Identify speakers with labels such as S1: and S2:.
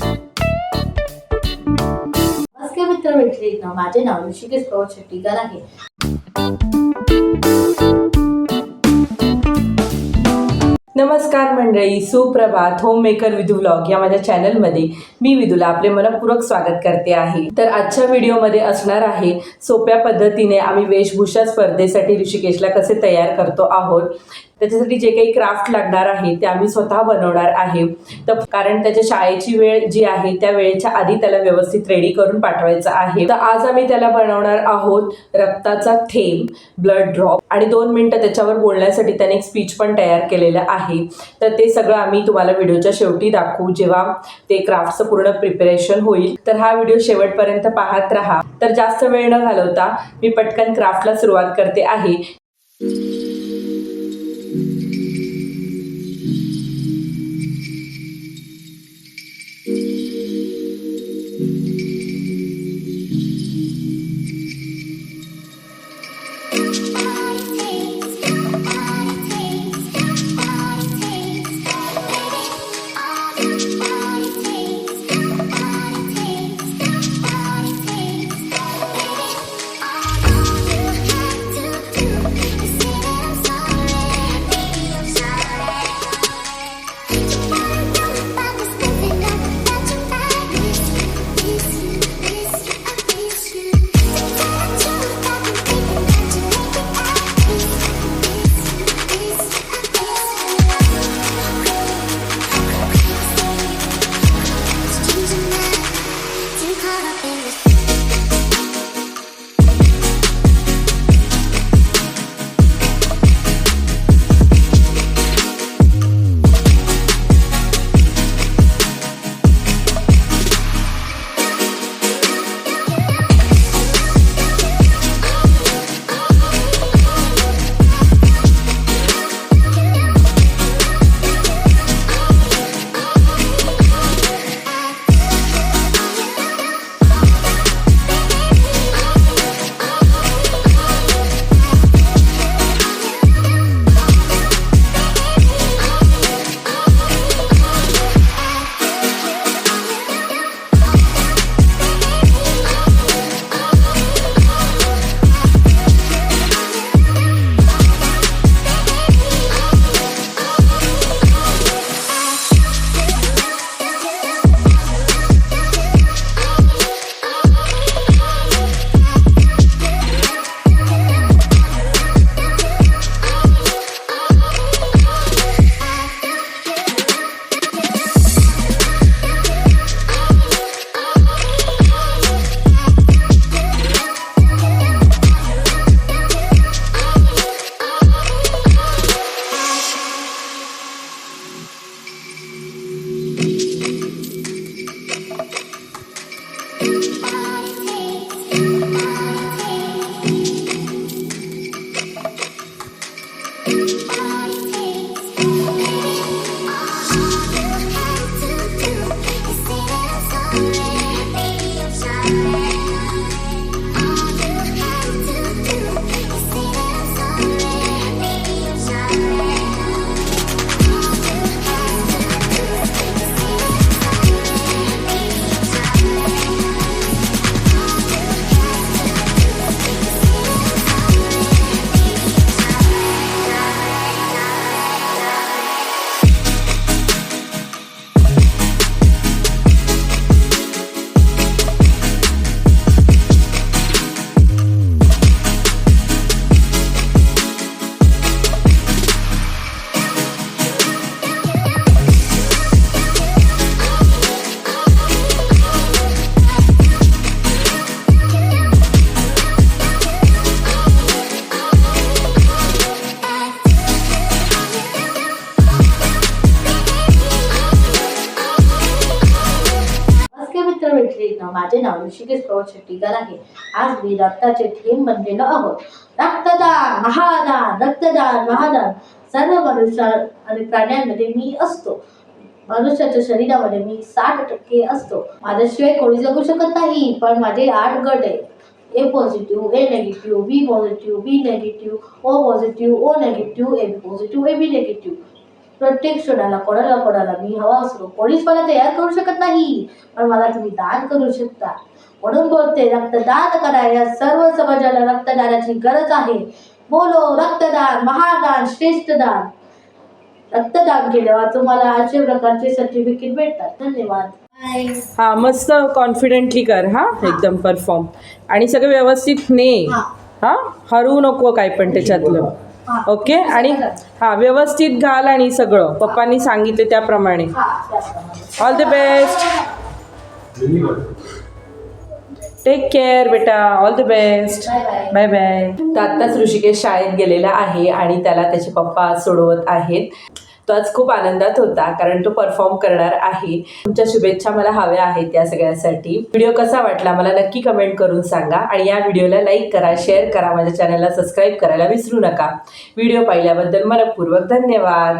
S1: नमस्कार मित्र माझे नाव ऋषिकेश प्रवास शेट्टीकर आहे.
S2: नमस्कार मंडळी सुप्रभात होम मेकर विधू व्लॉग या माझ्या चॅनलमध्ये मी विदूला आपले मनपूर्वक स्वागत करते आहे. तर आजच्या व्हिडिओमध्ये असणार आहे सोप्या पद्धतीने आम्ही वेशभूषा स्पर्धेसाठी ऋषिकेशला कसे तयार करतो आहोत त्याच्यासाठी जे काही क्राफ्ट लागणार आहे ते आम्ही स्वतः बनवणार आहे. तर कारण त्याच्या शाळेची वेळ जी आहे त्या वेळेच्या आधी त्याला व्यवस्थित रेडी करून पाठवायचं आहे. तर आज आम्ही त्याला बनवणार आहोत रक्ताचा थेंब ब्लड ड्रॉप आणि दोन मिनटं त्याच्यावर बोलण्यासाठी त्याने एक स्पीच पण तयार केलेलं आहे. तर ते सगळं आम्ही तुम्हाला व्हिडिओच्या शेवटी दाखवू. जेव्हा ते क्राफ्टचं पूर्ण प्रिपरेशन होईल. तर हा व्हिडिओ शेवटपर्यंत पाहत राहा. तर जास्त वेळ न घालवता मी पटकन क्राफ्टला सुरुवात करते आहे.
S1: माझे नाव ऋषिकेश पवार शेट्टीकर आहे. आज मी रक्ताचे थेंब बनलेलो आहोत. रक्तदान महादान रक्तदान महादान. सर्व मनुष्य आणि प्राण्यांमध्ये मी असतो. मनुष्याच्या शरीरामध्ये मी साठ टक्के असतो. माझ्याशिवाय कोणी जगू शकत नाही पण माझे आठ गट आहे A positive A negative B positive B negative O positive O negative A B positive A B negative प्रत्येक क्षणाला कोणाला कोणाला मी हवा असलो कोणीच मला तयार करू शकत नाही. पण मला तुम्ही दान करू शकता. म्हणून बोलते रक्तदान करा या सर्व समाजाला रक्तदानाची गरज आहे. बोलो रक्तदान महादान श्रेष्ठ दान रक्तदान केल्यावर तुम्हाला अशा प्रकारचे सर्टिफिकेट भेटतात. धन्यवाद.
S2: हा मस्त कॉन्फिडेंटली कर हा एकदम परफॉर्म आणि सगळं व्यवस्थित ने.
S1: हा.
S2: हा हरवू नको काय पण त्याच्यातलं. ओके आणि हा व्यवस्थित घाल आणि सगळं. पप्पांनी सांगितले त्याप्रमाणे.
S1: हा, त्याप्रमाणे.
S2: All the best take care बेटा. All the best. Bye bye तर आत्ताच ऋषिकेश शाळेत गेलेला आहे आणि त्याला त्याचे पप्पा सोडवत आहेत. तो आज खूप आनंदात होता कारण तो परफॉर्म करणार आहे. तुमच्या शुभेच्छा मला हव्या आहेत त्या सगळ्यासाठी. व्हिडिओ कसा वाटला मला नक्की कमेंट करून सांगा आणि या व्हिडिओला लाईक करा शेअर करा माझ्या चॅनलला सबस्क्राईब करायला विसरू नका. व्हिडिओ पाहिल्याबद्दल मनपूर्वक धन्यवाद.